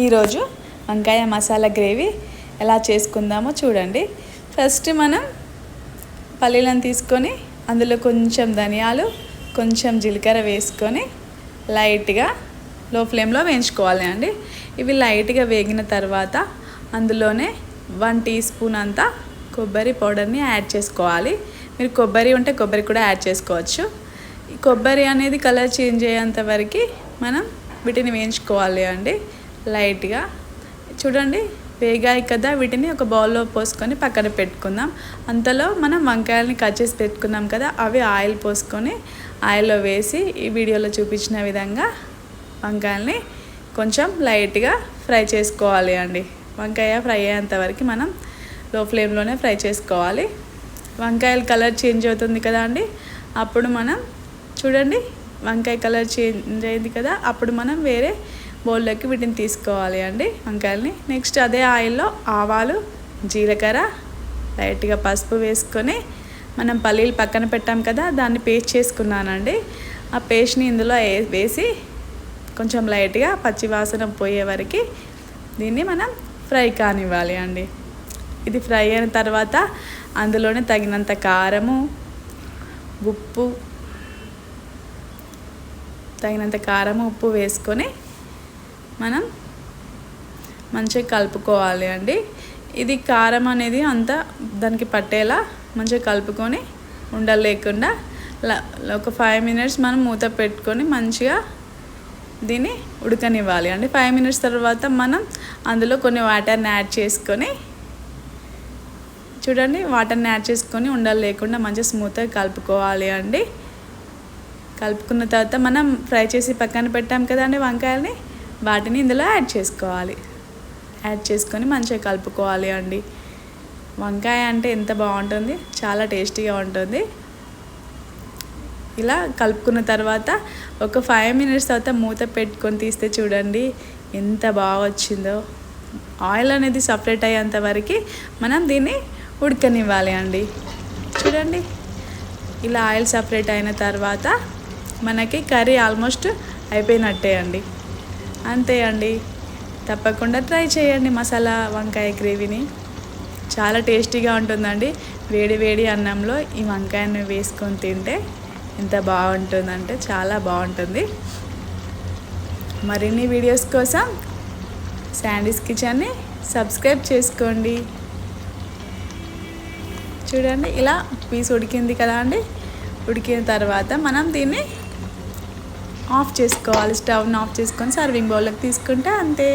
ఈరోజు వంకాయ మసాలా గ్రేవీ ఎలా చేసుకుందామో చూడండి. ఫస్ట్ మనం పల్లీలను తీసుకొని అందులో కొంచెం ధనియాలు కొంచెం జీలకర్ర వేసుకొని లైట్గా లో ఫ్లేమ్లో వేయించుకోవాలి అండి. ఇవి లైట్గా వేగిన తర్వాత అందులోనే వన్ టీ స్పూన్ అంతా కొబ్బరి పౌడర్ని యాడ్ చేసుకోవాలి. మీరు కొబ్బరి ఉంటే కొబ్బరి కూడా యాడ్ చేసుకోవచ్చు. ఈ కొబ్బరి అనేది కలర్ చేంజ్ అయ్యేంత వరకు మనం వీటిని వేయించుకోవాలి అండి. లైట్గా. చూడండి వేగాయి కదా వీటిని ఒక బౌల్లో పోసుకొని పక్కన పెట్టుకుందాం. అంతలో మనం వంకాయలని కట్ చేసి పెట్టుకున్నాం కదా అవి ఆయిల్ పోసుకొని ఆయిల్లో వేసి ఈ వీడియోలో చూపించిన విధంగా వంకాయల్ని కొంచెం లైట్గా ఫ్రై చేసుకోవాలి అండి. వంకాయ ఫ్రై అయ్యేంత వరకు మనం లో ఫ్లేమ్లోనే ఫ్రై చేసుకోవాలి. వంకాయల కలర్ చేంజ్ అవుతుంది కదా అండి అప్పుడు మనం చూడండి వంకాయ కలర్ చేంజ్ అయింది కదా అప్పుడు మనం వేరే బౌల్లోకి వీటిని తీసుకోవాలి అండి వంకాయల్ని. నెక్స్ట్ అదే ఆయిల్లో ఆవాలు జీలకర్ర లైట్గా పసుపు వేసుకొని మనం పల్లీలు పక్కన పెట్టాం కదా దాన్ని పేస్ట్ చేసుకున్నానండి. ఆ పేస్ట్ని ఇందులో వేసి కొంచెం లైట్గా పచ్చివాసన పోయే వరకు దీన్ని మనం ఫ్రై కానివ్వాలి అండి. ఇది ఫ్రై అయిన తర్వాత అందులోనే తగినంత కారము ఉప్పు తగినంత కారం ఉప్పు వేసుకొని మనం మంచిగా కలుపుకోవాలి అండి. ఇది కారం అనేది అంతా దానికి పట్టేలా మంచిగా కలుపుకొని ఉండలేకుండా ఒక ఫైవ్ మినిట్స్ మనం మూత పెట్టుకొని మంచిగా దీన్ని ఉడకనివ్వాలి అండి. ఫైవ్ మినిట్స్ తర్వాత మనం అందులో కొన్ని వాటర్ని యాడ్ చేసుకొని చూడండి వాటర్ని యాడ్ చేసుకొని ఉండలు లేకుండా మంచిగా స్మూత్గా కలుపుకోవాలి అండి. కలుపుకున్న తర్వాత మనం ఫ్రై చేసి పక్కన పెట్టాం కదండి వంకాయలని. వాటిని ఇందులో యాడ్ చేసుకోవాలి. యాడ్ చేసుకొని మంచిగా కలుపుకోవాలి అండి. వంకాయ అంటే ఎంత బాగుంటుంది చాలా టేస్టీగా ఉంటుంది. ఇలా కలుపుకున్న తర్వాత ఒక ఫైవ్ మినిట్స్ తర్వాత మూత పెట్టుకొని తీస్తే చూడండి ఎంత బాగా వచ్చిందో. ఆయిల్ అనేది సపరేట్ అయ్యేంత వరకు మనం దీన్ని ఉడకనివ్వాలి అండి. చూడండి ఇలా ఆయిల్ సపరేట్ అయిన తర్వాత మనకి కర్రీ ఆల్మోస్ట్ అయిపోయినట్టే అండి. అంతే అండి. తప్పకుండా ట్రై చేయండి మసాలా వంకాయ గ్రేవీని. చాలా టేస్టీగా ఉంటుందండి. వేడి వేడి అన్నంలో ఈ వంకాయను వేసుకొని తింటే ఎంత బాగుంటుందంటే చాలా బాగుంటుంది. మరిన్ని వీడియోస్ కోసం శాండీస్ కిచెన్ని సబ్స్క్రైబ్ చేసుకోండి. చూడండి ఇలా పీస్ ఉడికింది కదా అండి. ఉడికిన తర్వాత మనం దీన్ని ఆఫ్ చేసుకోవాలి స్టవ్ని ఆఫ్ చేసుకొని సర్వింగ్ బౌల్లోకి తీసుకుంటే అంతే.